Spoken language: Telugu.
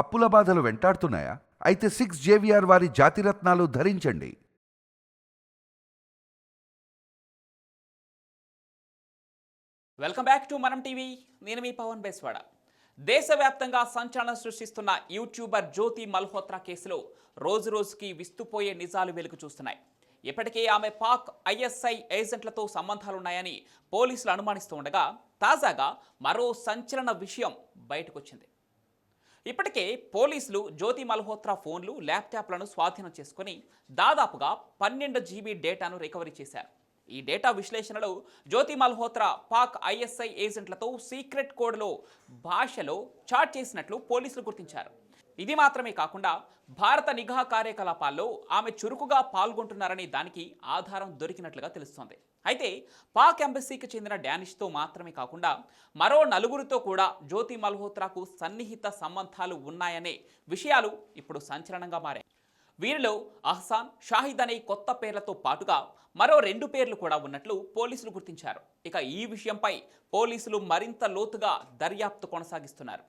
అప్పుల బాధలు వెంటాడుతున్నాయా? అయితే సిక్స్ జేవిఆర్ వారి జాతిరత్నాలు ధరించండి. వెల్కమ్ బ్యాక్ టు మనం టీవీ. నేను మీ పవన్ బేస్వాడ. దేశవ్యాప్తంగా సంచలనం సృష్టిస్తున్న యూట్యూబర్ జ్యోతి మల్హోత్రా కేసులో రోజు రోజుకి విస్తుపోయే నిజాలు వెలుగు చూస్తున్నాయి. ఇప్పటికే ఆమె పాక్ ఐఎస్ఐ ఏజెంట్లతో సంబంధాలున్నాయని పోలీసులు అనుమానిస్తూ ఉండగా తాజాగా మరో సంచలన విషయం బయటకొచ్చింది. ఇప్పటికే పోలీసులు జ్యోతి మల్హోత్రా ఫోన్లు ల్యాప్టాప్లను స్వాధీనం చేసుకుని దాదాపుగా పన్నెండు జీబీ డేటాను రికవరీ చేశారు. ఈ డేటా విశ్లేషణలో జ్యోతి మల్హోత్రా పాక్ ఐఎస్ఐ ఏజెంట్లతో సీక్రెట్ కోడ్లో భాషలో చాట్ చేసినట్లు పోలీసులు గుర్తించారు. ఇది మాత్రమే కాకుండా భారత నిఘా కార్యకలాపాల్లో ఆమె చురుకుగా పాల్గొంటున్నారనే దానికి ఆధారం దొరికినట్లుగా తెలుస్తోంది. అయితే పాక్ ఎంబసీకి చెందిన డానిష్తో మాత్రమే కాకుండా మరో నలుగురితో కూడా జ్యోతి మల్హోత్రాకు సన్నిహిత సంబంధాలు ఉన్నాయనే విషయాలు ఇప్పుడు సంచలనంగా మారాయి. వీరిలో అహ్సాన్ షాహిద్ అనే కొత్త పేర్లతో పాటుగా మరో రెండు పేర్లు కూడా ఉన్నట్లు పోలీసులు గుర్తించారు. ఇక ఈ విషయంపై పోలీసులు మరింత లోతుగా దర్యాప్తు కొనసాగిస్తున్నారు.